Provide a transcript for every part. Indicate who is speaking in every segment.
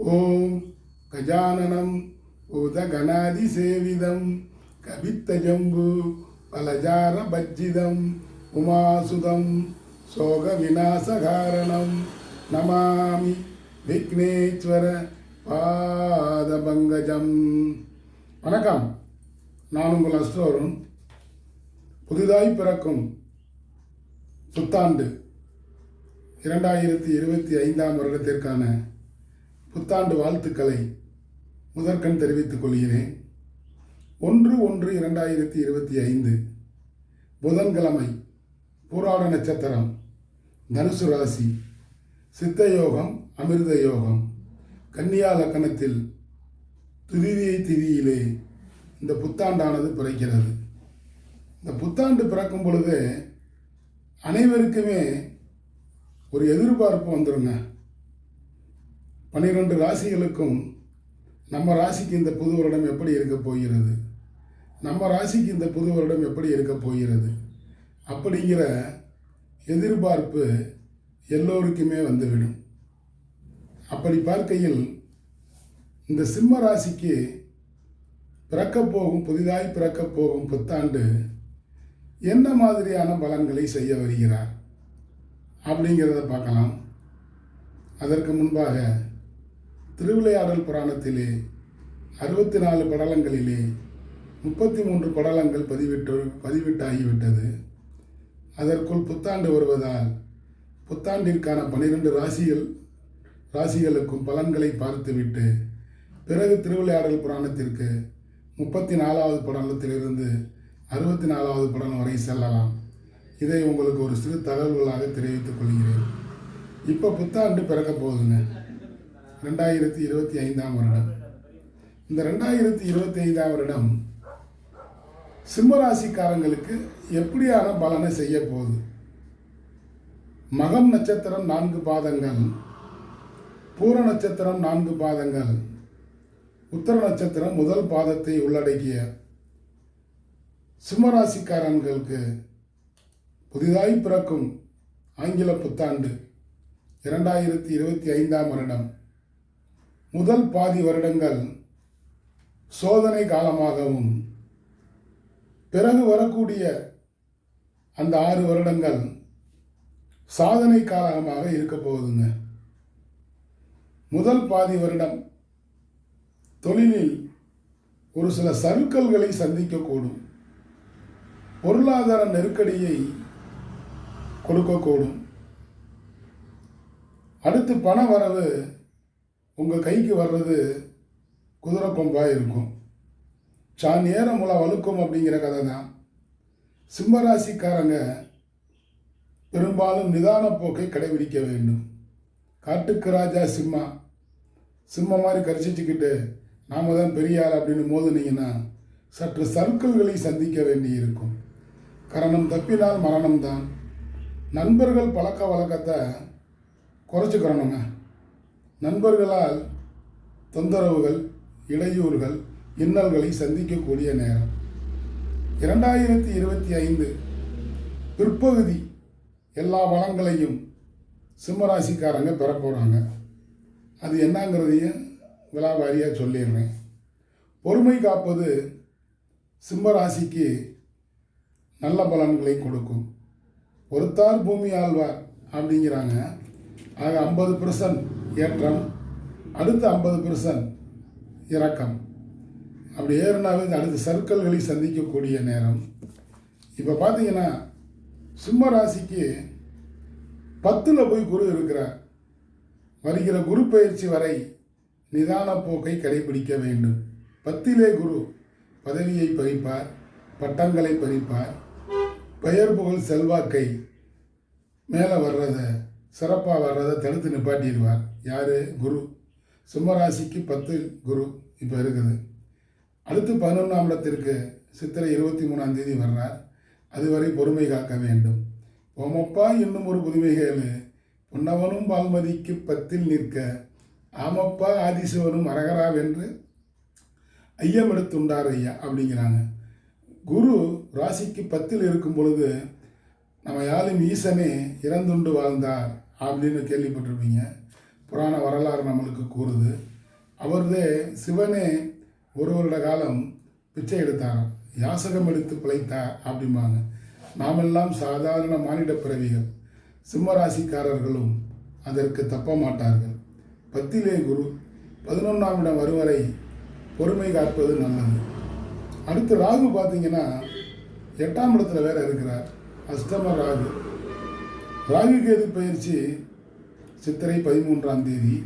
Speaker 1: ஓம் கஜானனம் உதகணாதிசேவிதம் கவித்தஜம்பு பலஜார பஜ்ஜிதம் உமாசுதம் சோக விநாசகாரணம் நமாமி விக்னேஸ்வர பாதபங்கஜம் வணக்கம். நான் உங்கள் அஸ்டோரும் புதிதாய் பிறக்கும் புத்தாண்டு இரண்டாயிரத்தி இருபத்தி ஐந்தாம் வருடத்திற்கான புத்தாண்டு வாழ்த்துக்களை முதற்கண் தெரிவித்துக் கொள்கிறேன். ஒன்று ஒன்று இரண்டாயிரத்தி இருபத்தி ஐந்து புதன்கிழமை பூராட நட்சத்திரம் தனுசு ராசி சித்த யோகம் அமிர்த யோகம். கன்னியா லக்கணத்தில் துதிதியை திதியிலே இந்த புத்தாண்டானது பிறக்கிறது. இந்த புத்தாண்டு பிறக்கும் பொழுது அனைவருக்குமே ஒரு எதிர்பார்ப்பு வந்துருங்க. பன்னிரெண்டு ராசிகளுக்கும் நம்ம ராசிக்கு இந்த புது வருடம் எப்படி இருக்க போகிறது? நம்ம ராசிக்கு இந்த புது வருடம் எப்படி இருக்க போகிறது? அப்படிங்கிற எதிர்பார்ப்பு எல்லோருக்குமே வந்துவிடும். அப்படி பார்க்கையில் இந்த சிம்ம ராசிக்கு பிறக்கப் போகும் புதிதாய் பிறக்கப் போகும் புத்தாண்டு என்ன மாதிரியான பலன்களை செய்ய வருகிறார்? அப்படிங்கிறத பார்க்கலாம். அதற்கு முன்பாக திருவிளையாடல் புராணத்திலே அறுபத்தி நாலு படலங்களிலே முப்பத்தி மூன்று படலங்கள் பதிவிட்டு பதிவிட்டாகிவிட்டது. அதற்குள் புத்தாண்டு வருவதால் புத்தாண்டிற்கான பனிரெண்டு ராசிகள் ராசிகளுக்கும் பலன்களை பார்த்துவிட்டு பிறகு திருவிளையாடல் புராணத்திற்கு முப்பத்தி நாலாவது படலத்திலிருந்து அறுபத்தி நாலாவது படலம் வரை செல்லலாம். இதை உங்களுக்கு ஒரு சிறு தகவல்களாக தெரிவித்துக் கொள்கிறேன். இப்போ புத்தாண்டு பிறக்க போகுதுங்க. ரெண்டாயிரத்தி இருபத்தி ஐந்தாம் வருடம். இந்த ரெண்டாயிரத்தி இருபத்தி ஐந்தாம் வருடம் சிம்மராசிக்காரங்களுக்கு எப்படியான பலனை செய்ய போகுது? மகம் நட்சத்திரம் நான்கு பாதங்கள் பூர நட்சத்திரம் நான்கு பாதங்கள் உத்தர நட்சத்திரம் முதல் பாதத்தை உள்ளடக்கிய சிம்மராசிக்காரர்களுக்கு புதிதாய் பிறக்கும் ஆங்கில புத்தாண்டு இரண்டாயிரத்தி இருபத்தி ஐந்தாம் வருடம். முதல் பாதி வருடங்கள் சோதனை காலமாகவும் பிறகு வரக்கூடிய அந்த ஆறு வருடங்கள் சாதனை காலமாக இருக்க போகுதுங்க முதல் பாதி வருடம் தொழிலில் ஒரு சில சறுக்கல்களை சந்திக்கக்கூடும். பொருளாதார நெருக்கடியை கொடுக்கக்கூடும். அடுத்து பண வரவு உங்கள் கைக்கு வர்றது குதிரை கொம்பாக இருக்கும். சா நேரம் உள்ள வழுக்கும் அப்படிங்கிற கதை தான் சிம்மராசிக்காரங்க பெரும்பாலும் நிதான போக்கை கடைபிடிக்க வேண்டும். காட்டுக்கு ராஜா சிம்மா. சிம்ம மாதிரி கரிசிச்சுக்கிட்டு நாம தான் பெரியார் அப்படின்னு மோதுனீங்கன்னா சற்று சர்க்கிள்களை சந்திக்க வேண்டி இருக்கும் கரணம் தப்பினால் மரணம்தான். நண்பர்கள் பழக்க வழக்கத்தை குறைச்சிக்கிறணுங்க நண்பர்களால் தொந்தரவுகள் இடையூறுகள் இன்னல்களை சந்திக்கக்கூடிய நேரம். இரண்டாயிரத்தி இருபத்தி ஐந்து பிற்பகுதி எல்லா வளங்களையும் சிம்மராசிக்காரங்க பெற போகிறாங்க அது என்னங்கிறதையும் விலாவாரியாக சொல்லிடுறேன். பொறுமை காப்பது சிம்மராசிக்கு நல்ல பலன்களை கொடுக்கும். பொறுத்தார் பூமி ஆழ்வார் அப்படிங்கிறாங்க. ஆக ஐம்பது பெர்சன்ட் ஏற்றம் அடுத்து ஐம்பது பெர்சன்ட் இறக்கம் அப்படி ஏறினாவே அடுத்த சர்க்கிள்களை சந்திக்கக்கூடிய நேரம். இப்போ பார்த்தீங்கன்னா சிம்ம ராசிக்கு பத்தில் போய் குரு இருக்கிறார். வருகிற குரு பயிற்சி வரை நிதான போக்கை கடைபிடிக்க வேண்டும். பத்திலே குரு பதவியை பறிப்பார் பட்டங்களை பறிப்பார் பெயர் புகழ் செல்வாக்கை மேலே வர்றதை சிறப்பாக வர்றதை தடுத்து நிப்பாட்டிடுவார். யார்? குரு. சிம்மராசிக்கு பத்து குரு இப்போ இருக்குது. அடுத்து பதினொன்றாம் இடத்திற்கு சித்திரை இருபத்தி மூணாம் தேதி வர்றார். அதுவரை பொறுமை காக்க வேண்டும். ஓமப்பா இன்னும் ஒரு புதுமை புன்னவனும் பால்மதிக்கு பத்தில் நிற்க ஆமப்பா ஆதிசிவனும் அரகராவென்று ஐயம் எடுத்துண்டார் ஐயா அப்படிங்கிறாங்க. குரு ராசிக்கு பத்தில் இருக்கும் பொழுது நம்ம யாரும் ஈசனே இறந்துண்டு வாழ்ந்தார். அப்படின்னு கேள்விப்பட்டிருப்பீங்க. புராண வரலாறு நம்மளுக்கு கூறுது. அவர்தே சிவனே ஒரு வருட காலம் பிச்சை எடுத்தாராம். யாசகம் எடுத்து பிழைத்தார் அப்படிம்பாங்க. நாமெல்லாம் சாதாரண மானிட பிறவிகள். சிம்மராசிக்காரர்களும் அதற்கு தப்ப மாட்டார்கள். பத்திலே குரு பதினொன்றாம் இடம் வருவரை பொறுமை காப்பது நல்லது. அடுத்து ராகு பார்த்தீங்கன்னா எட்டாம் இடத்துல வேற இருக்கிறார். அஷ்டம ராகு. ராகு கேது பயிற்சி சித்திரை பதிமூன்றாம் தேதி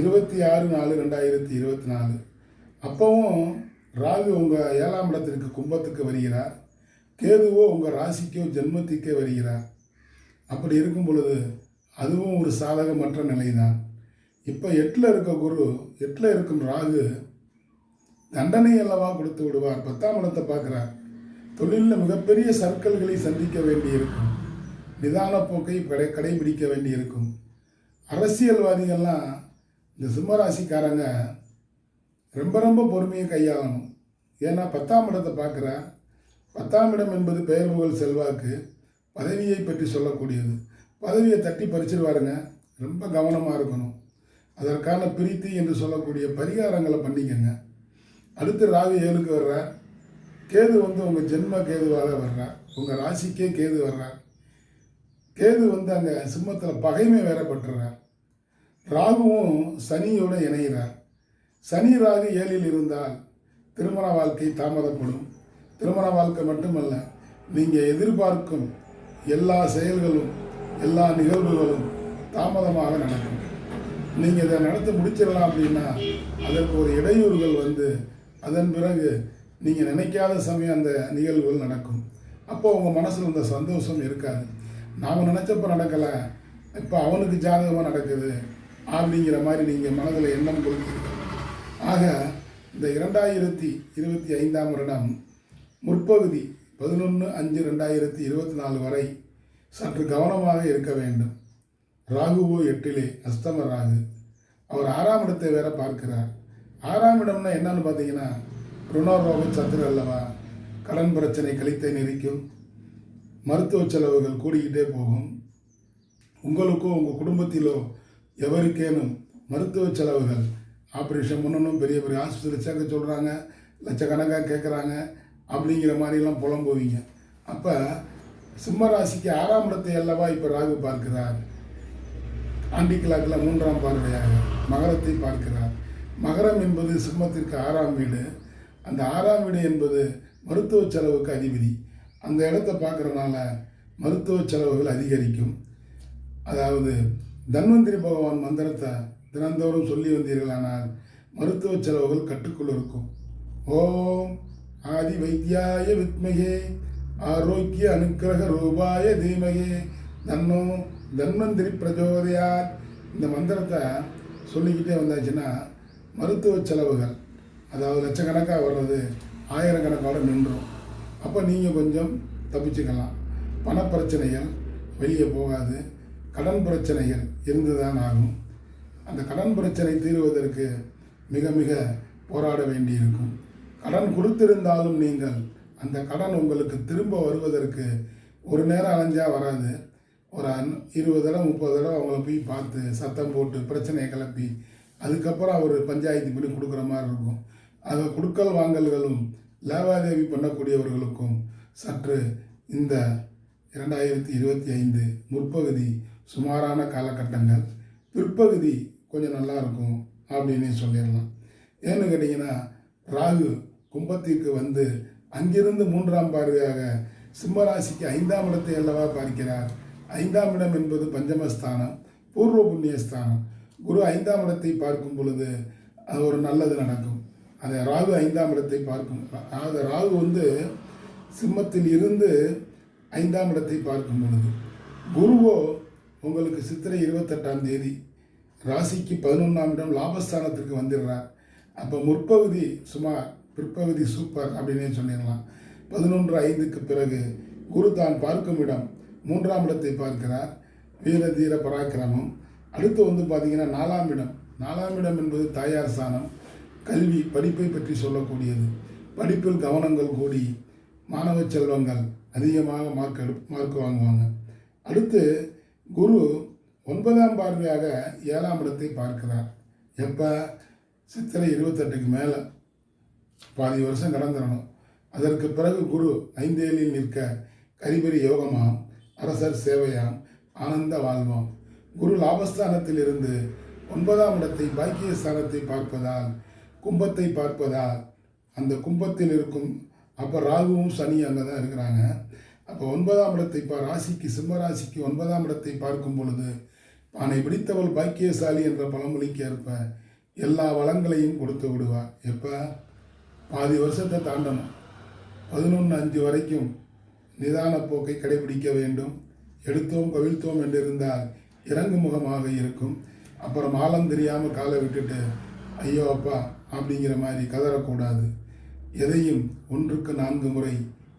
Speaker 1: இருபத்தி ஆறு நாலு ரெண்டாயிரத்தி இருபத்தி நாலு. அப்போவும் ராகு உங்கள் ஏழாம் இடத்திற்கு கும்பத்துக்கு வருகிறார். கேதுவோ உங்கள் ராசிக்கோ ஜென்மத்திற்கே வருகிறார். அப்படி இருக்கும் பொழுது அதுவும் ஒரு சாதகமற்ற நிலைதான். இப்போ எட்டில் இருக்க குரு எட்டில் இருக்கும் ராகு தண்டனை அல்லவா கொடுத்து விடுவார். பத்தாம் இடத்தை பார்க்குறார். தொழிலில் மிகப்பெரிய சர்க்கிள்களை சந்திக்க வேண்டியிருக்கும். நிதான போக்கை கடை கடைபிடிக்க வேண்டியிருக்கும். அரசியல்வாதிகள்லாம் இந்த சிம்மராசிக்காரங்க ரொம்ப ரொம்ப பொறுமையை கையாளணும். ஏன்னா பத்தாம் இடத்தை பார்க்குற பத்தாம் இடம் என்பது பெயர் புகழ் செல்வாக்கு பதவியை பற்றி சொல்லக்கூடியது. பதவியை தட்டி பறிச்சிருவாருங்க. ரொம்ப கவனமாக இருக்கணும். அதற்கான பிரீத்தி என்று சொல்லக்கூடிய பரிகாரங்களை பண்ணிக்கங்க. அடுத்து ராகு ஏழுக்கு வர்றார். கேது வந்து உங்கள் ஜென்ம கேதுவாக வர்றார். உங்கள் ராசிக்கே கேது வர்றார். கேது வந்து அங்கே சிம்மத்தில் பகைமை வேற பட்டுறார். ராகுவும் சனியோடு இணைகிறார். சனி ராகு ஏழில் இருந்தால் திருமண வாழ்க்கை தாமதப்படும். திருமண வாழ்க்கை மட்டுமல்ல நீங்கள் எதிர்பார்க்கும் எல்லா செயல்களும் எல்லா நிகழ்வுகளும் தாமதமாக நடக்கும். நீங்கள் இதை நடத்தி முடிச்சிடலாம் அப்படின்னா அதற்கு ஒரு இடையூறுகள் வந்து அதன் பிறகு நீங்கள் நினைக்காத சமயம் அந்த நிகழ்வுகள் நடக்கும். அப்போ உங்கள் மனசில் இந்த சந்தோஷம் இருக்காது. நாம் நினச்சப்ப நடக்கலை. இப்போ அவனுக்கு ஜாதகமாக நடக்குது. அப்படிங்கிற மாதிரி நீங்கள் மனதில் எண்ணம் கொள்கிறீர்கள். ஆக இந்த இரண்டாயிரத்தி இருபத்தி ஐந்தாம் வருடம் முற்பகுதி பதினொன்று அஞ்சு ரெண்டாயிரத்தி இருபத்தி நாலு வரை சற்று கவனமாக இருக்க வேண்டும். ராகுவோ எட்டிலே அஸ்தம ராகு. அவர் ஆறாம் இடத்தை வேற பார்க்கிறார். ஆறாம் இடம்னா என்னன்னு பார்த்தீங்கன்னா ருணரோக சத்துரு அல்லவா? கடன் பிரச்சனை கழித்தை நெரிக்கும் மருத்துவ செலவுகள் கூடிக்கிட்டே போகும். உங்களுக்கோ உங்கள் குடும்பத்திலோ எவருக்கேனும் மருத்துவ செலவுகள் ஆப்ரேஷன் பண்ணணும் பெரிய பெரிய ஆஸ்பத்திரி சேர்க்க சொல்கிறாங்க லட்சக்கணக்காக கேட்குறாங்க அப்படிங்கிற மாதிரிலாம் புலம்புவீங்க. அப்போ சிம்ம ராசிக்கு ஆறாம் இடத்தை அல்லவா இப்போ ராகு பார்க்கிறார்? ஆண்டி கிழக்கில் மூன்றாம் பார்வையாக மகரத்தை பார்க்கிறார். மகரம் என்பது சிம்மத்திற்கு ஆறாம் வீடு. அந்த ஆறாம் வீடு என்பது மருத்துவ செலவுக்கு அதிபதி. அந்த இடத்த பார்க்குறனால மருத்துவ செலவுகள் அதிகரிக்கும். அதாவது தன்வந்திரி பகவான் மந்திரத்தை தினந்தோறும் சொல்லி வந்தீர்களானால் மருத்துவ செலவுகள் கட்டுக்குள் இருக்கும். ஓம் ஆதி வைத்தியாய வித்மகே ஆரோக்கிய அனுக்கிரக ரூபாய தீமகே தன்னோ தன்வந்திரி பிரஜோதயார் இந்த மந்திரத்தை சொல்லிக்கிட்டே வந்தாச்சுன்னா மருத்துவ செலவுகள் அதாவது லட்சக்கணக்காக வர்றது ஆயிரக்கணக்கோட நின்றும். அப்போ நீங்கள் கொஞ்சம் தப்பிச்சுக்கலாம். பணப்பிரச்சனைகள் வெளியே போகாது. கடன் பிரச்சனைகள் இருந்துதான் ஆகும். அந்த கடன் பிரச்சனை தீர்வதற்கு மிக மிக போராட வேண்டியிருக்கும். கடன் கொடுத்திருந்தாலும் நீங்கள் அந்த கடன் உங்களுக்கு திரும்ப வருவதற்கு ஒரு நேரம் அலைஞ்சா வராது. ஒரு அன்- இருபது தடவை முப்பது தடவை அவங்கள போய் பார்த்து சத்தம் போட்டு பிரச்சனையை கிளப்பி அதுக்கப்புறம் அவர் பஞ்சாயத்து பண்ணி கொடுக்குற மாதிரி இருக்கும். அது கொடுக்கல் வாங்கல்களும் லாவாதேவி பண்ணக்கூடியவர்களுக்கும் சற்று இந்த இரண்டாயிரத்தி இருபத்தி ஐந்து முற்பகுதி சுமாரான காலகட்டங்கள். பிற்பகுதி கொஞ்சம் நல்லா இருக்கும் அப்படின்னு சொல்லிடலாம். ஏன்னு கேட்டிங்கன்னா ராகு கும்பத்திற்கு வந்து அங்கிருந்து மூன்றாம் பார்வையாக சிம்மராசிக்கு ஐந்தாம் இடத்தை அல்லவா பார்க்கிறார். ஐந்தாம் இடம் என்பது பஞ்சமஸ்தானம் பூர்வ புண்ணியஸ்தானம். குரு ஐந்தாம் இடத்தை பார்க்கும் பொழுது அது ஒரு நல்லது நடக்கும். அதை ராகு ஐந்தாம் இடத்தை பார்க்கும். அதாவது ராகு வந்து சிம்மத்தில் இருந்து ஐந்தாம் இடத்தை பார்க்கும் பொழுது குருவோ உங்களுக்கு சித்திரை இருபத்தெட்டாம் தேதி ராசிக்கு பதினொன்றாம் இடம் லாபஸ்தானத்திற்கு வந்துடுறார். அப்போ முற்பகுதி சுமார் பிற்பகுதி சூப்பர் அப்படின்னே சொல்லிடலாம். பதினொன்று ஐந்துக்கு பிறகு குரு தான் பார்க்கும் இடம் மூன்றாம் இடத்தை பார்க்கிறார். வீர தீர பராக்கிரமம். அடுத்து வந்து பார்த்தீங்கன்னா நாலாம் இடம். நாலாம் இடம் என்பது தாயார் ஸ்தானம். கல்வி படிப்பை பற்றி சொல்லக்கூடியது. படிப்பில் கவனங்கள் கூடி மாணவ செல்வங்கள் அதிகமாக மார்க் எடு மார்க் வாங்குவாங்க. அடுத்து குரு ஒன்பதாம் பார்வையாக ஏழாம் இடத்தை பார்க்கிறார். எப்போ? சித்திரை இருபத்தெட்டுக்கு மேலே. பாதி வருஷம் கடந்துடணும் அதற்கு பிறகு குரு ஐந்தேழில் நிற்க கரிபரி யோகமாம் அரசர் சேவையாம் ஆனந்த வாழ்வோம். குரு லாபஸ்தானத்தில் இருந்து ஒன்பதாம் இடத்தை பாக்கிய ஸ்தானத்தை பார்ப்பதால் கும்பத்தை பார்ப்பதால் அந்த கும்பத்தில் இருக்கும் அப்போ ராகுவும் சனி அங்கே தான் இருக்கிறாங்க. அப்போ ஒன்பதாம் இடத்தை பா ராசிக்கு சிம்மராசிக்கு ஒன்பதாம் இடத்தை பார்க்கும் பொழுது பானை பிடித்தவள் பாக்கியசாலி என்ற பழமொழிக்கு ஏற்ப எல்லா வளங்களையும் கொடுத்து விடுவார் எப்போ? பாதி வருஷத்தை தாண்டணும். பதினொன்று அஞ்சு வரைக்கும் நிதான போக்கை கடைபிடிக்க வேண்டும். எடுத்தோம் கவிழ்த்தோம் என்றிருந்தால் இறங்கு முகமாக இருக்கும். அப்புறம் ஆழம் தெரியாமல் காலை விட்டுட்டு ஐயோ அப்பா அப்படிங்கிற மாதிரி கதறக்கூடாது. எதையும் ஒன்றுக்கு நான்கு முறை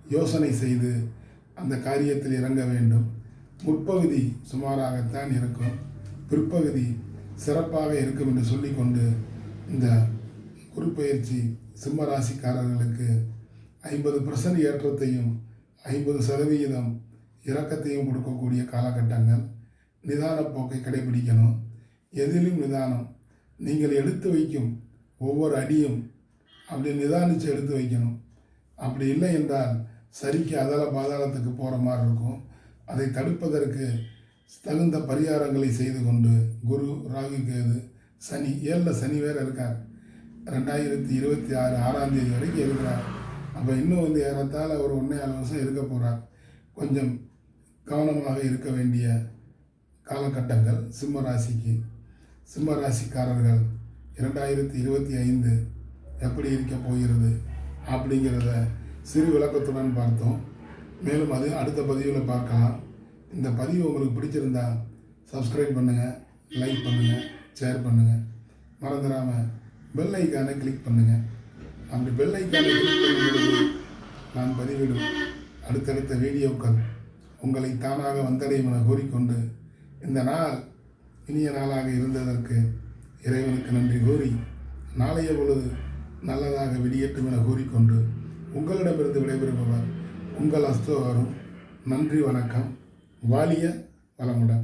Speaker 1: யோசனை செய்து அந்த காரியத்தில் இறங்க வேண்டும். முற்பகுதி சுமாராகத்தான் இருக்கும். பிற்பகுதி சிறப்பாக இருக்கும் என்று சொல்லிக்கொண்டு இந்த குருப்பெயர்ச்சி சிம்ம ராசிக்காரர்களுக்கு ஐம்பது பர்சன்ட் ஏற்றத்தையும் ஐம்பது சதவிகிதம் இறக்கத்தையும் கொடுக்கக்கூடிய காலகட்டங்கள். நிதான போக்கை கடைபிடிக்கணும். எதிலும் நிதானம். நீங்கள் எடுத்து வைக்கும் ஒவ்வொரு அடியும் அப்படி நிதானித்து எடுத்து வைக்கணும். அப்படி இல்லை என்றால் சரிக்கு அதல பாதாளத்துக்கு போகிற மாதிரி இருக்கும். அதை தடுப்பதற்கு தகுந்த பரிகாரங்களை செய்து கொண்டு குரு ராகு கேது சனி ஏழில் சனி வேறு இருக்கார். ரெண்டாயிரத்தி இருபத்தி ஆறு ஆறாம் தேதி வரைக்கும் இருக்கிறார். அப்போ இன்னும் வந்து ஏறத்தால் ஒரு ஒன்றே ஆறு வருஷம் இருக்க போகிறார் கொஞ்சம் கவனமாக இருக்க வேண்டிய காலகட்டங்கள் சிம்ம ராசிக்கு. சிம்ம ராசிக்காரர்கள் இரண்டாயிரத்தி இருபத்தி ஐந்து எப்படி இருக்க போகிறது அப்படிங்கிறத சிறு விளக்கத்துடன் பார்த்தோம். மேலும் அது அடுத்த பதிவில் பார்க்கலாம். இந்த பதிவு உங்களுக்கு பிடிச்சிருந்தா சப்ஸ்கிரைப் பண்ணுங்கள் லைக் பண்ணுங்கள் ஷேர் பண்ணுங்கள் மறந்துடாமல் பெல் ஐக்கானை கிளிக் பண்ணுங்கள் அப்படி பெல் ஐக்கானை கிளிக் பண்ணும்போது நான் பதிவிடும் அடுத்தடுத்த வீடியோக்கள் உங்களை தானாக வந்தடையும் என கூறிக்கொண்டு இந்த நாள் இனிய நாளாக இருந்ததற்கு இறைவனுக்கு நன்றி கூறி நாளைய பொழுது நல்லதாக வெளியேற்றும் என கூறிக்கொண்டு உங்களிடமிருந்து விடைபெறுபவர் உங்கள் அஸ்தோவரும் நன்றி வணக்கம் வாலிய வளமுடன்.